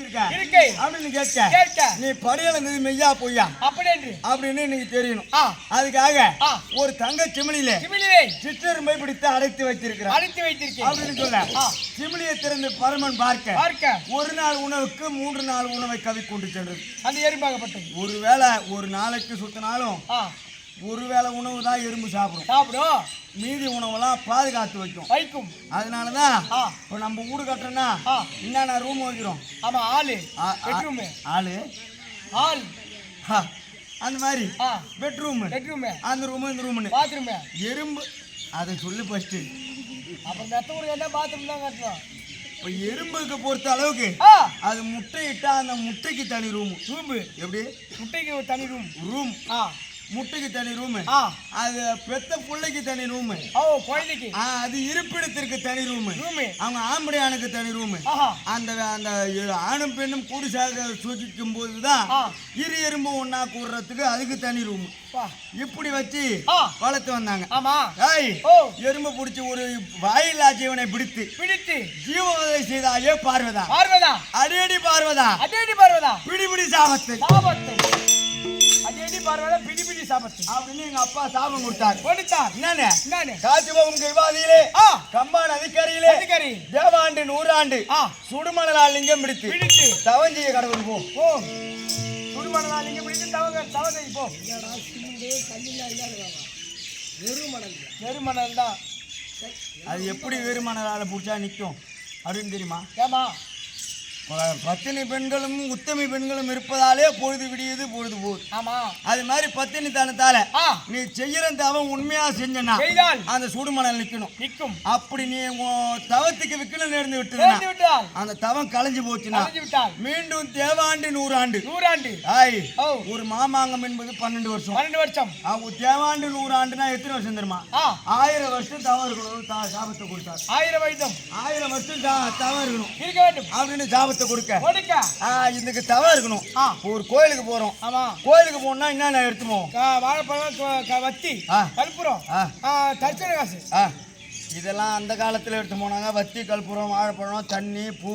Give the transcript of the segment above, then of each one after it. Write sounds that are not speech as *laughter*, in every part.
அப்படின்னு கேட்க. நீ மெய்யா பொய்யா? அப்படின்னு எனக்கு தெரியணும். அதுக்காக. ஒரு தங்க சிமிழிலே. சிமிலியை சிற்றெருமை பிடித்து அடைத்து வைத்திருக்கிறார். அழித்து வைத்திருக்கேன். அப்படின்னு சொல்ல. சிமிழியை திறந்து பரமன் பார்க்க பார்க்க. ஒரு நாள் உணவுக்கு மூன்று நாள் உணவை கவி கொண்டு சென்றது. அந்த எறும்பாகப்பட்டது. ஒருவேளை ஒரு நாளைக்கு சுத்தினாலும் ஆ ஒருவேளை உணவு தான் எறும்பு சாப்பிடும். சாப்பிடும். மீதி உணவெல்லாம் பாதுகாத்து வைக்கும். வைக்கும். அதனால தான் இப்போ நம்ம வீடு கட்டுறோன்னா ஆ. என்னென்ன ரூம் வைக்கிறோம்? ஆமா ஆளு பெட்ரூம் ஆளு ஆள் ஹா, அந்த மாதிரி. பெட்ரூம் பெட்ரூம் அந்த ரூம் இந்த ரூம்னு பாத்ரூம் எறும்பு அதை சொல்லு ஃபர்ஸ்ட் அப்புறம் மெத்த ஊருக்கு என்ன பாத்ரூம் தான் கட்டணும்? இப்போ எறும்புக்கு பொறுத்த அளவுக்கு அது முட்டையிட்டா அந்த முட்டைக்கு தனி ரூம் ரூம் எப்படி? முட்டைக்கு ஒரு தனி ரூம் ரூம் ஆ. முட்டைக்கு தனி ரூம் அது பெத்த பிள்ளைக்கு தனி ரூம் ஓ குழந்தைக்கு அது இருப்பிடத்திற்கு தனி ரூம் ரூம் அவங்க ஆம்படையானுக்கு தனி ரூம் அந்த அந்த ஆணும் பெண்ணும் கூடி சாக சூச்சிக்கும் போது தான் ஆ. இரு எறும்பு ஒண்ணா கூடுறதுக்கு அதுக்கு தனி ரூம் இப்படி வச்சு வளர்த்து வந்தாங்க. ஆமா. ஏய் எறும்பு பிடிச்சி ஒரு வாயில்லா ஜீவனை பிடித்து பிடித்து. ஜீவவதை செய்தாயே பார்வதா. பார்வதா. அடியடி பார்வதா. அதேடி பார்வதா. பிடிபிடி சாபத்து. சாபத்தை. பார்வதா பிடி பிடி சாபத்தை அப்படின்னு எங்க அப்பா சாபம் கொடுத்தாரு. கொடுத்தார். என்னன்னு என்னன்னு காசிபவம் கிருபாதியிலே ஆ. கம்பா நதிக்கரையிலே. அதிகாரி தேவாண்டு நூறாண்டு. ஆ. சுடுமணலால் லிங்கம் பிடித்து. பிடித்து. தவஞ்சிய கடவுள் போ. ஓ சுடுமணலா நீங்க பிடித்து தவங்க தவதை போ. வெறுமணல் தான். அது எப்படி வெறுமணலால பிடிச்சா நிற்கும் அப்படின்னு தெரியுமா? ஏமா ப- பத்தினி பெண்களும் உத்தமி பெண்களும் இருப்பதாலே பொழுது விடியுது பொழுது போகுது. ஆமா. அது மாதிரி பத்தினி தனத்தால நீ செய்யற தவம் உண்மையா செஞ்சனா அந்த சுடுமணல் நிக்கணும். நிற்கும் அப்படி நீ தவத்துக்கு விக்கலம் நேர்ந்து விட்டால். அந்த தவம் களைஞ்சு விட்டால். மீண்டும் தேவாண்டு நூறாண்டு. நூறாண்டு. ஆய் ஒரு மாமாங்கம் என்பது பன்னெண்டு வருஷம். பன்னெண்டு வருஷம். தேவாண்டு நூறாண்டுனா எத்தனை வருஷம் தெரியுமா? ஆயிரம் வருஷம் தவம் இருக்கணும் சாபத்தை கொடுத்தார். ஆயிரம் வயதும் ஆயிரம் வருஷம் தவம் இருக்கணும் இருக்க வேண்டும். அப்படின்னு சாபத்தை கொடுக்க கொடுக்க. இதுக்கு தவம் இருக்கணும். ஒரு கோயிலுக்கு போறோம். ஆமா. கோயிலுக்கு போனா என்னென்ன எடுத்துமோ வாழைப்பழம் வத்தி. கற்பூரம் தரிசன காசு. இதெல்லாம் அந்த காலத்துல எடுத்து போனாங்க. வத்தி கற்பூரம் வாழைப்பழம் தண்ணி பூ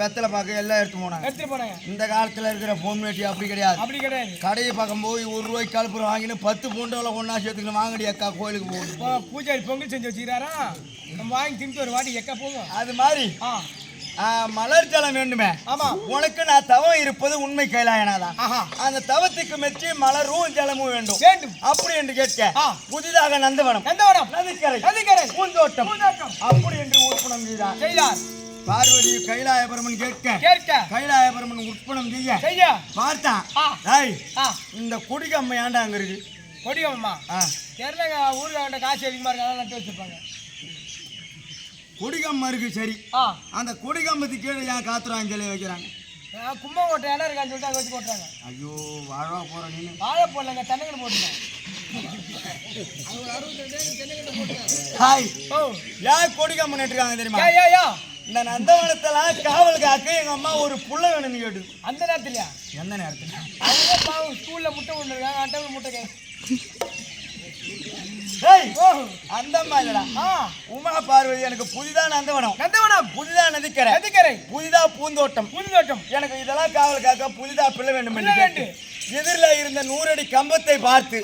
வெத்தலை பாக்கு எல்லாம் எடுத்து போனாங்க. எடுத்துட்டு போனாங்க. இந்த காலத்துல இருக்கிற பொம்மைட்டி அப்படி கிடையாது. அப்படி கிடையாது. கடையை பக்கம் போய் ஒரு ரூபாய்க்கு கற்பூரம் வாங்கின்னு பத்து பூண்டோல ஒன்றா சேர்த்துக்கணும் வாங்கடி அக்கா கோயிலுக்கு போகணும். பூஜாரி பொங்கல் செஞ்சு வச்சுக்கிறாரா? நம்ம வாங்கி தின்ட்டு ஒரு வாட்டி எக்க போகும் அது மாதிரி. மலர் ஜலம் வேண்டுமே. ஆமா. உனக்கு நான் தவம் இருப்பது உண்மை கைலாயனாதான் அந்த தவத்துக்கு மெச்சி மலரும் ஜலமும் வேண்டும். வேண்டும். அப்படி என்று கேட்க. புதிதாக நந்தவனம் எந்தவனம் நதிக்கரை நதிக்கரை. பூந்தோட்டம் அப்படி என்று உற்பணம் செய்தார். செய்தார். பார்வதி கைலாயபரமன் கேட்க கேட்க. கைலாயபரமன் உற்பணம் செய்ய செய்ய. ஆ. இந்த கொடிக்கம்மை ஏன்டா அங்க இருக்கு? கொடியம்மா ஆ. தெரியலங்க ஊர்ல காசு அதிகமா இருக்கு அதெல்லாம் நட்டு வச்சிருப்பாங்க. கொடிக்கம்மை இருக்கு சரி அந்த கொடிக்கம்பத்துக்கு கீழே ஏன் காத்துறாஞ்சலி வைக்கிறாங்க. ஆ, கும்பகோட்டை இடம் இருக்கான்னு சொல்லிட்டு அங்கே வச்சு போட்டுறாங்க ஐயோ வாழவா போற நீனு வாழை போடலங்க தென்னங்கன்னு போட்டுருங்க ஹாய். ஓ. ஏன் கொடிக்கம்பை நட்டுருக்காங்க தெரியுமா? யா யா யா. இந்த நந்தவனத்தெல்லாம் காவல் காக்க எங்க அம்மா ஒரு புள்ள வேணும்னு கேட்டு அந்த நேரத்துலயா? எந்த நேரத்துல? அவங்க பாவம் ஸ்கூல்ல முட்டை கொண்டு இருக்காங்க அட்டை முட்டை கே. டேய் ஓ அந்த இல்லடா உமா பார்வதி எனக்கு புதிதா நந்தவனம். நந்தவனம். புதிதா நதிக்கரை. நதிக்கரை. புதிதா பூந்தோட்டம். புதுதோட்டம் எனக்கு இதெல்லாம் காவல் காக்க புதிதா பிள்ளை வேண்டும் என்று எதிரில் இருந்த நூறடி கம்பத்தை பார்த்து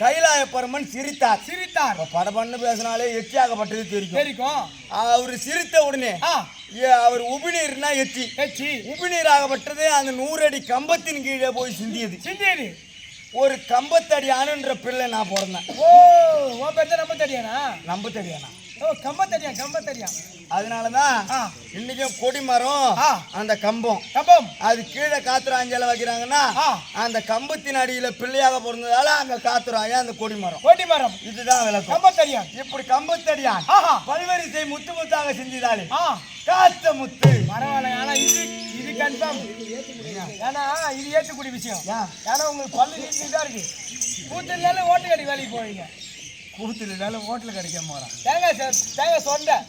கைலாய பரமன் சிரித்தார். சிரித்தார். படபண்ணு பேசினாலே எச்சியாகப்பட்டது தெரியும். அவர் சிரித்த உடனே அவர் உபிநீர்னா எச்சி. ஏச்சி உபிநீராகப்பட்டது அந்த நூறடி கம்பத்தின் கீழே போய் சிந்தியது. சிந்தியது. ஒரு கம்பத்தடி ஆணுன்ற பிள்ளை நான் பிறந்தேன். ஓ ஓ பெத்த நம்ம தெரியானா நம்ப தெரியாதா ஓ கம்ப தெரியா கம்ப தெரியா அதனாலதான் இன்னைக்கும் கொடி மரம். அந்த கம்பம். கம்பம். அது கீழே காத்துராஞ்சல வைக்கிறாங்கன்னா ஆ. அந்த கம்பத்தின் அடியில பிள்ளையாக பிறந்ததால அங்க காத்துறாங்க அந்த கொடி மரம். கோட்டி மரம். இதுதான் விளக்கம். கம்ப தெரியா இப்படி கம்பத்தடியான். பல்வரிசை முத்து முத்தாக செஞ்சிதாலே. காத்த முத்து. பரவாயில்ல ஆனா இது இது கன்ஃபார்ம். ஏன்னா இது ஏற்றுக்கூடிய விஷயம். ஏன்? ஏன்னா உங்களுக்கு பல்லு நீட்டு தான் இருக்கு. கூத்துனால ஓட்டு கட்டி வேலைக்கு போவீங்க. கூத்துல ஹோட்டல் கிடைக்க போறான். தேங்காய் ச- தேங்காய் சொந்த.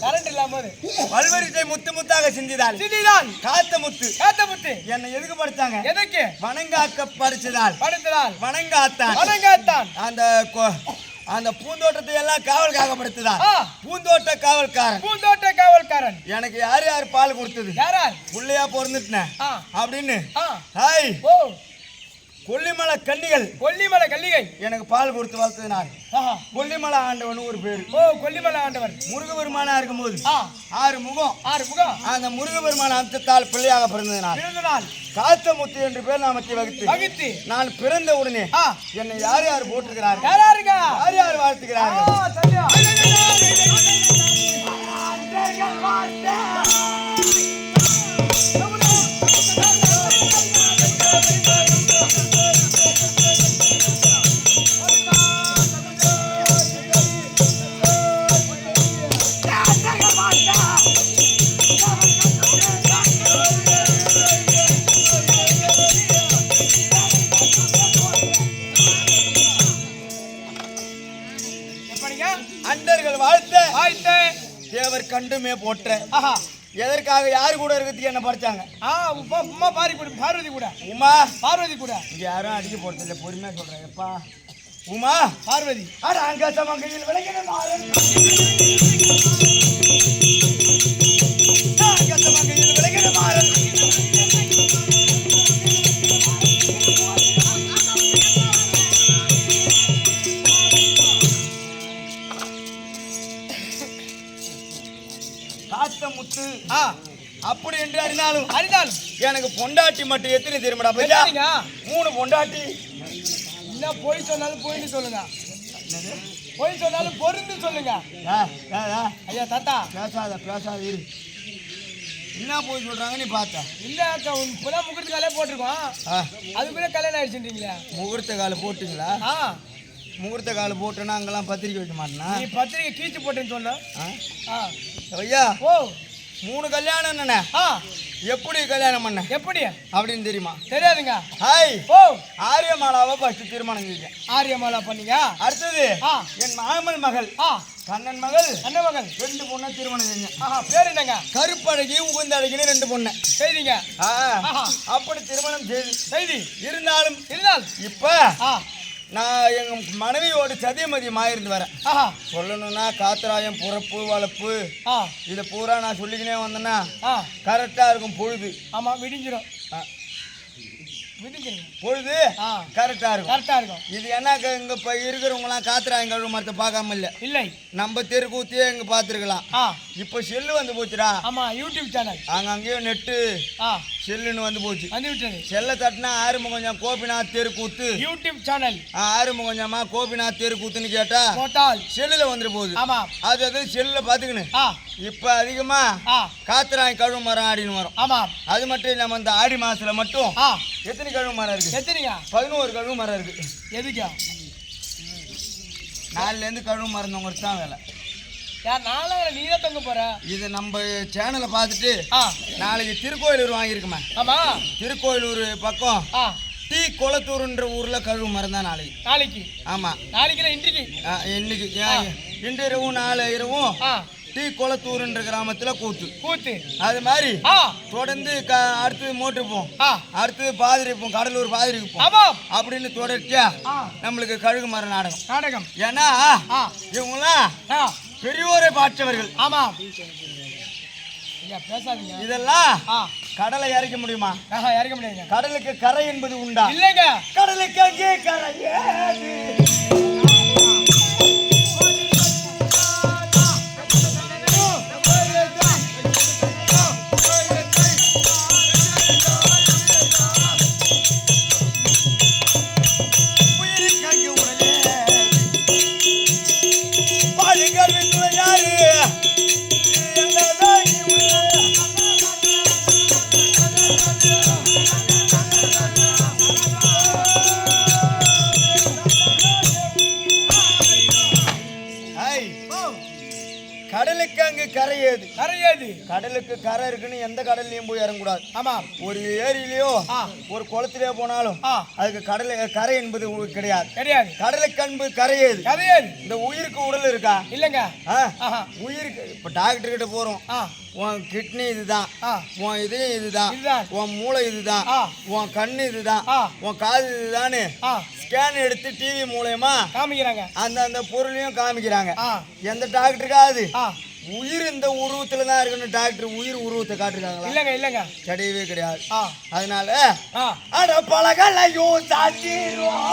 கரண்ட் இல்லாம பல்வரிசை முத்து முத்தாக செஞ்சிதாலே சிட்டிதான் காத்த முத்து. ஏத்த முத்து. என்னை எதுக்கு படிச்சாங்க? எதுக்கு? வணங்காக்க படிச்சதால். படுத்ததால். வணங்காத்தான். வணங்காத்தான். அந்த அந்த பூந்தோட்டத்தை எல்லாம் காவல் காக்கப்படுத்துதான். பூந்தோட்ட காவல்காரன். காவல்காரன் எனக்கு யார் யார் பால் கொடுத்தது? யாரார் புள்ளையா பிறந்துட்டேன். அப்படின்னு? ஹாய். ஓ. கொல்லிமலை கன்னிகள். கொல்லிமலை கல்லிகை எனக்கு பால் கொடுத்து வளர்த்தது நான். கொல்லிமலை ஆண்டவன் ஒரு பேர். ஓ கொல்லிமலை ஆண்டவர். முருகபெருமானா இருக்கும்போது. ஆ. ஆறு முகம். ஆறு முகம். அந்த முருகபெருமான அம்சத்தால் பிள்ளையாக பிறந்தது நான். பிறந்த நாள் காத்தமுத்து என்று பேர் நாமத்தை வகுத்து. வகித்து. நான் பிறந்த உடனே என்னை யார் யார் போட்டுக்கிறார்கள் யாராருங்க யார் யார் ஆ தேவர் கண்டுமே போற்ற. எதற்காக யார் கூட இருக்கிறதுக்கு என்ன படிச்சாங்க? ஆ உமா பாரி பார்வதி கூட. உமா? பார்வதி கூட. இங்க யாரும் அடிக்க போறது இல்லை. பொறுமையா சொல்றேன். எப்பா? உமா? பார்வதி. விளங்கின மாறன். அங்கசமங்கையில் விளங்கின மாறன். காத்த முத்து அப்படி என்று அறிந்தாலும் அறிந்தாலும் எனக்கு பொண்டாட்டி மட்டும் எத்தனை தெரியுமாடா பையா மூணு பொண்டாட்டி. என்ன பொய் சொன்னாலும் பொய்னு சொல்லுங்க. பொய் சொன்னாலும் பொருந்து சொல்லுங்க. ஐயா தாத்தா. பேசாத பேசாத இரு. என்ன போய் சொல்றாங்க நீ பார்த்த. இல்ல அக்கா, உன் இப்பதான் முகூர்த்த காலே போட்டிருக்கோம். அதுக்குள்ளே கல்யாணம் ஆயிடுச்சுன்றீங்களே. முகூர்த்த கால போட்டுங்களா? முகூர்த்த கால போட்டோன்னா அங்கெல்லாம் பத்திரிக்கை வைக்க மாட்டேனா? நீ பத்திரிக்கை கீச்சு போட்டேன்னு சொன்ன ஐயா ஓ. மூணு கல்யாணம் என்னண்ணே? எப்படி கல்யாணம் பண்ண? எப்படி? அப்படின்னு தெரியுமா? தெரியாதுங்க. ஹாய். ஓ. ஆரியமாலாவை ஃபர்ஸ்ட் திருமணம் செஞ்சேன் ஆரியமாலா பண்ணீங்க? அடுத்தது என் மாமன் மகள் கண்ணன் மகள் அண்ணன் மகன் ரெண்டு பொண்ணை திருமணம் செஞ்சேன். ஆஹா பேர் என்னங்க? கருப்பழகி உகுந்தழகின்னு ரெண்டு பொண்ணை. செய்திங்க. அப்படி திருமணம் செய்து செய்தி. இருந்தாலும் இருந்தால். இப்ப நான் எங்க மனைவியோட சதியமதியமாக இருந்து வரேன். ஆஹா. சொல்லணும்னா காத்தராயம் புறப்பு வளர்ப்பு ஆ. இதை பூரா நான் சொல்லிக்கினே வந்தேன்னா கரெக்டாக இருக்கும் பொழுது. ஆமா விடிஞ்சிரும். ஆ, விடிஞ்சிருங்க பொழுது ஆ. கரெக்டாக இருக்கும். கரெக்டா இருக்கும். இது என்ன இங்கே இப்போ இருக்கிறவங்களாம் காத்தராயம் கழுவு மரத்தை பார்க்காம இல்லை. இல்லை. நம்ம தெருக்கூத்தியே இங்கே பார்த்துருக்கலாம். ஆ. இப்போ செல்லு வந்து போச்சுடா. ஆமா யூடியூப் சேனல் அங்கங்கேயும் நெட்டு ஆ. செல்லுன்னு வந்து போச்சு. வந்து விட்டது. செல்லை தட்டினா ஆறுமுகம் கொஞ்சம் கோபிநாத் தெருக்கூத்து யூடியூப் சேனல் ஆ, ஆறுமுகம் கொஞ்சமா கோபிநாத் தெருக்கூத்துன்னு கேட்டா போட்டால். செல்லில் வந்துட்டு போகுது. ஆமா. அது அது செல்லில் பார்த்துக்கின்னு ஆ. இப்போ அதிகமா காத்தராய் கழுவு மரம் ஆடின்னு வரும். ஆமா. அது மட்டும் இல்லாமல் இந்த ஆடி மாசத்துல மட்டும் ஆ. எத்தனை கழுவு மரம் இருக்கு? எத்தனைங்க பதினோரு கழுவு மரம் இருக்கு. எதுக்கு? நாலுலேருந்து கழுவு மறந்தவங்களுக்கு தான் வேலை. யார் நாளாக நீ தான் தொங்க போற? இது நம்ம சேனலை பார்த்துட்டு நாளைக்கு திருக்கோயிலூர் வாங்கியிருக்குமே. ஆமா. திருக்கோயிலூர் பக்கம் டீ குளத்தூர்ன்ற ஊரில் கழுவு மரம் தான் நாளைக்கு. நாளைக்கு? ஆமாம் நாளைக்கு இன்றைக்கு? இன்னைக்கு. இன்று இரவும் நாளை இரவும் ஆ. டீ குளத்தூர்ன்ற கிராமத்தில் கூத்து. கூத்து. அது மாதிரி ஆ. தொடர்ந்து க அடுத்தது பாதிரி போம் கடலூர் பாதிரிக்கு போம் ஆமா அப்படின்னு தொடர்ச்சியா ஆ. நம்மளுக்கு கழுகு மரம் நாடகம். நாடகம். ஏன்னா ஆ. இவங்களாம் ஆ. பெரியோரை பாற்றவர்கள் ஆமா பேசாதீங்க. இதெல்லாம் ஆ. கடலை இறக்க முடியுமா? ஆஹா இறக்க முடியாதுங்க. கடலுக்கு கரை என்பது உண்டா? இல்லைங்க. கடலுக்கு அங்கே கரை கரை ஏது? கரை ஏது? கடலுக்கு கரை இருக்குன்னு எந்த கடல்லையும் போய் இறங்கக்கூடாது. ஆமாம் ஒரு ஏரியிலயோ. ஒரு குளத்திலேயோ போனாலும் அதுக்கு கடல் கரை என்பது கிடையாது. கிடையாது. கடலுக்கு அன்பு கரை ஏது? கரை ஏது? இந்த உயிருக்கு உடல் இருக்கா? இல்லைங்க. உயிருக்கு இப்ப டாக்டர் கிட்ட போறோம். உன் கிட்னி இதுதான். ஆ. உன் இதயம் இதுதான். உன் மூளை இதுதான். ஆ. உன் கண்ணு இதுதான். ஆ. உன் காது இதுதான்னு ஆ. ஸ்கேன் எடுத்து டிவி மூலயமா காமிக்கிறாங்க. அந்த அந்த பொருளையும் காமிக்கிறாங்க. ஆ. எந்த டாக்டருக்காவது ஆ. உயிர் இந்த உருவத்துல தான் இருக்குன்னு டாக்டர் உயிர் உருவத்தை காட்டுறாங்களா இல்லைங்க இல்லைங்க. கிடையவே கிடையாது. ஆ. அதனால அட பழகலையும் சாத்திரும்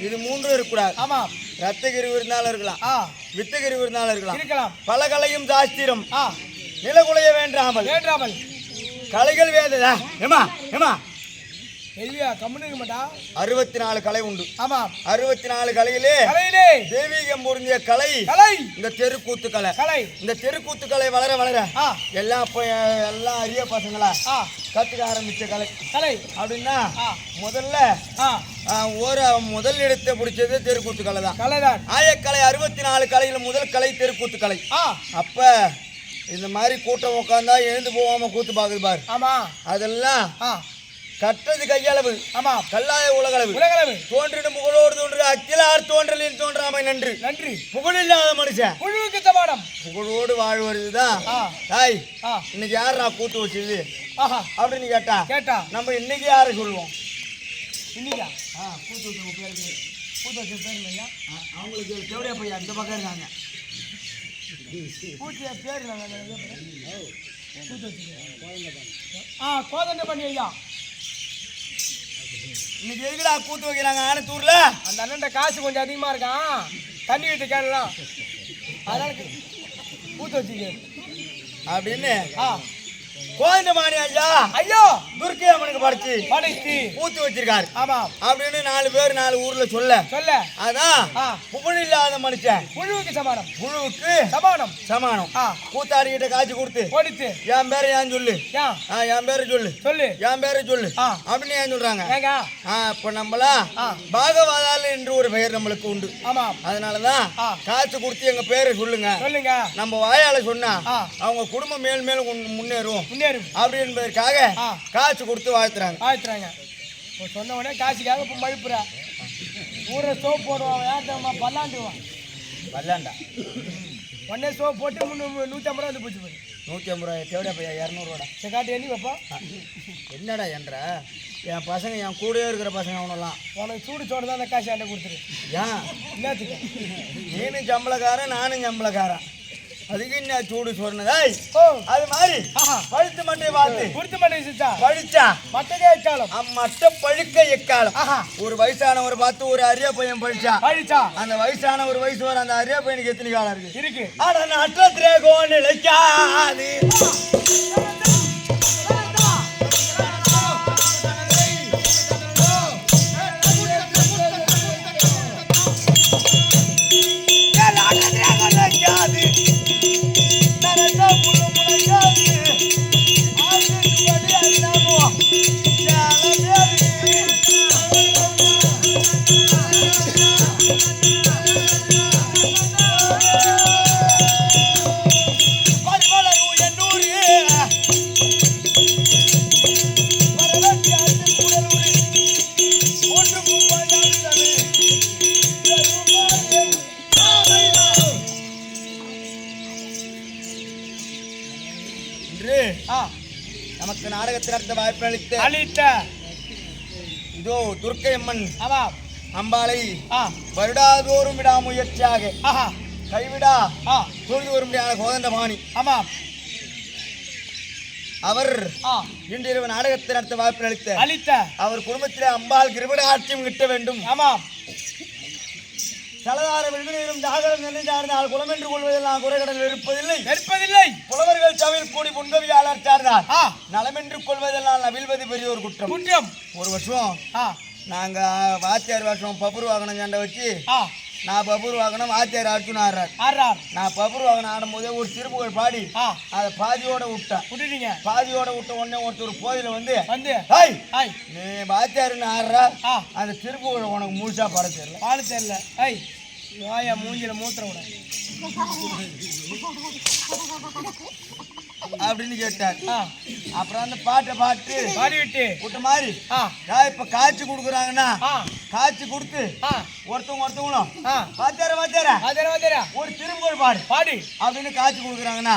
இது மூன்றும் இருக்கக்கூடாது. ஆமாம் ரத்தக்கிரிவு இருந்தாலும் இருக்கலாம். ஆ. வித்தகிரிவு இருந்தாலும் இருக்கலாம். இருக்கலாம். பலகலையும் சாஸ்திரம். ஆ. நிலகுலைய வேண்டாமல். வேண்டாமல். கலைகள் வேததா ஏமா ஏமா எல்வியா கம்முன்னு இருக்க மாட்டா. அறுபத்தி நாலு கலை உண்டு. ஆமாம் அறுபத்தி நாலு கலையிலே கலையிலே. தெய்வீகம் பொருந்திய கலை கலை. இந்த தெருக்கூத்து கலை. கலை. இந்த தெருக்கூத்து கலை வளர வளர ஆ. எல்லாம் அரிய பசங்களா கத்துக்க ஆரம்பிச்ச கலை. கலை. அப்படின்னா முதல்ல ஒரு முதல் இடத்தை பிடிச்சது தெருக்கூத்து கலை தான் கலைதான். ஆயக்கலை அறுபத்தி நாலு கலையில் முதல் கலை தெருக்கூத்து கலை. ஆ. அப்ப இந்த மாதிரி கூட்டம் உட்காந்தா எழுந்து போகாம கூத்து பாக்குது பாரு. ஆமா. அதெல்லாம் ஆ. கற்றது கையளவு. ஆமா. கல்லாய உலகளவு. உலகளவு. தோன்றிடும் புகழோடு தோன்று அக்கிலார் தோன்றலில் தோன்றாமை நன்று. நன்றி. புகழில்லாத மனுஷன். புழுவுக்கு சமானம் புகழோடு வாழ்வதுதான் ஆ. தாய் ஆ. இன்னைக்கு யாரா கூத்து வச்சது? ஆஹா. அப்படின்னு கேட்டா கேட்டா. நம்ம இன்னைக்கு யாரை சொல்லுவோம்? இன்னைக்கா? ஆ, கூத்து வச்சவங்க பேருக்கு பூத்த வச்சு பேர் இல்லையா? ஆ, அவங்களுக்கு தேவடியா பையன் அந்த பக்கம் இருக்காங்க. பூச்சிய பேர் ஆ கோதண்டை பண்ணி ஐயா. இன்னைக்கு எதுக்குடா கூத்து வைக்கிறாங்க? ஆனத்தூர்ல அந்த அண்ணன்ட்ட காசு கொஞ்சம் அதிகமா இருக்கான் தண்ணி விட்டு கேடலாம் அதனால பூத்த வச்சுக்க அப்படின்னு? ஆ. கோவிந்தமாணி ஐயா? ஐயோ! துர்க்கை அம்மனுக்கு படிச்சு படைத்து கூத்து வச்சிருக்காரு. ஆமாம் அப்படின்னு நாலு பேர் நாலு ஊர்ல சொல்ல. சொல்ல. அதான் ஆ. புகழ் இல்லாத மனுஷன். புழுவுக்கு சமானம். புழுவுக்கு சமானம். சமானம். ஆ. கூத்தாடிக்கிட்ட காய்ச்சி கொடுத்து. ஓடித்து என் பேரை ஏன் சொல்லு? என் பேரை சொல்லு. சொல்லு. என் பேரை சொல்லு. அப்படின்னு ஏன் சொல்றாங்க? இப்ப நம்மளாம் ஆ. பாகவாதால் என்று ஒரு பெயர் நம்மளுக்கு உண்டு. ஆமாம் அதனாலதான். காசு கொடுத்து எங்க பேரை சொல்லுங்க. சொல்லுங்க. நம்ம வாயால சொன்னா அவங்க குடும்பம் மேல் மேலும் முன்- முன்னேறும். முன்னேறும். அப்படி என்பதற்காக. காசு கொடுத்து வாழ்த்துறாங்க. ஆயிட்டுறாங்க இப்போ சொன்ன உடனே காசுக்காக இப்போ மழுப்புற. ஊரை சோப் போடுவான் ஏன் பல்லாண்டுவான். வரலாண்டா உடனே சோப் போட்டு முந்நூறு நூற்றி ஐம்பது ரூபா வந்து போச்சு போய் நூத்தி ஐம்பது ரூபாய் தேவையா பையா இரநூறுவாடா சரி காட்டு எண்ணி வைப்போம். என்னடா என்ற? என் பசங்க என் கூடவே இருக்கிற பசங்க அவனெல்லாம். உனக்கு சூடு சோடு தான் அந்த காசு என்கிட்ட கொடுத்துரு. ஏன்? என்னத்துக்கு? நீனும் சம்பளக்காரன் நானும் சம்பளக்காரன். அதுக்கு என்ன சூடு சொன்னதாய் அது மாதிரி பழுத்து மட்டை பார்த்து. கொடுத்து மாட்டேன் சித்தா பழிச்சா? மட்டதே வச்சாலும் மட்ட பழுக்க எக்காலம்? ஒரு வயசானவர் பார்த்து ஒரு அரிய பையன் பழிச்சா? பழிச்சா? அந்த வயசான ஒரு வயசு வர அந்த அரிய பையனுக்கு எத்தனை காலம் இருக்கு? இருக்கு. ஆனா நட்டத்திலே கோன் இழைக்காது. நடத்த வாய்ப்பு அளித்த அழித்த இதோ துர்க்கை அம்மன் ஆமா. அம்பாளை வருடாதோறும் விடாமுயற்சியாக ஆஹா. கைவிடா. தொழுது வரும்படியான கோதண்டபாணி ஆமா. அவர் இன்றிரவு நாடகத்தை நடத்த வாய்ப்பு அளித்த அழித்த அவர் குடும்பத்திலே அம்பாள் கிருபட ஆட்சியம் கிட்ட வேண்டும். ஆமா. சலதார வெகுநீரும் ஜாகரம் நிறைந்தார்ந்தால் குளமென்று கொள்வதெல்லாம் குறைகடல் இருப்பதில்லை வெறுப்பதில்லை. புலவர்கள் தவில் கூடி பொன்கவியாளர் சார்ந்தார். நலமென்று கொள்வதெல்லாம் நவில்வது பெரியோர் குற்றம். குற்றம். ஒரு வருஷம் நாங்க வாத்தியார் வருஷம் பபுர் வாகனம் சண்டை வச்சு நான் பபுர் வாகனம் வாத்தியார் அர்ஜுன் ஆடுறார். ஆறார் நான் பபுர் வாகனம் ஆடும்போதே ஒரு திருப்புகழ் பாடி ஆ. அதை பாதியோட விட்டேன். விட்டுட்டீங்க? பாதியோட விட்ட உடனே ஒருத்தர் கோயில வந்து வந்து ஹாய் ஹாய். நீ வாத்தியாருன்னு ஆடுறா? ஆ. அந்த திருப்புகழ் உனக்கு முழுசா பாட தெரியல. பாடு தெரியல. ஐய் வாயா மூஞ்சில மூத்திர விட. *laughs* அப்படின்னு கேட்டார். அப்புறம் அந்த பாட்டை பாட்டு பாடி விட்டு மாதிரி இப்ப காய்ச்சி கொடுக்குறாங்கன்னா காய்ச்சி கொடுத்து ஒருத்தவங்க ஒருத்தவங்களும் அதர அதர ஒரு திருப்புகழ் பாடு பாடி. அப்படின்னு காய்ச்சி கொடுக்குறாங்கன்னா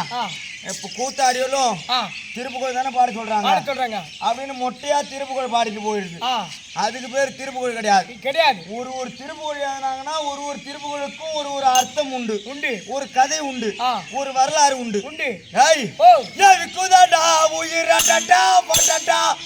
இப்ப கூத்தாடியோலும் ஆ. திருப்புகழ் தானே பாட சொல்றாங்க. பாட சொல்றாங்க. அப்படின்னு மொட்டையா திருப்புகழ் பாடிட்டு போயிடுது. அதுக்கு பேர் திருப்புகழ் கிடையாது. கிடையாது. ஒரு ஒரு திருப்புகழ் எழுதினாங்கன்னா ஒரு ஒரு திருப்புகழுக்கும் ஒரு ஒரு அர்த்தம் உண்டு. உண்டு. ஒரு கதை உண்டு. ஒரு வரலாறு உண்டு. உண்டு. ஏய் விக்குதாடா உயிராடாடா பட்டாடா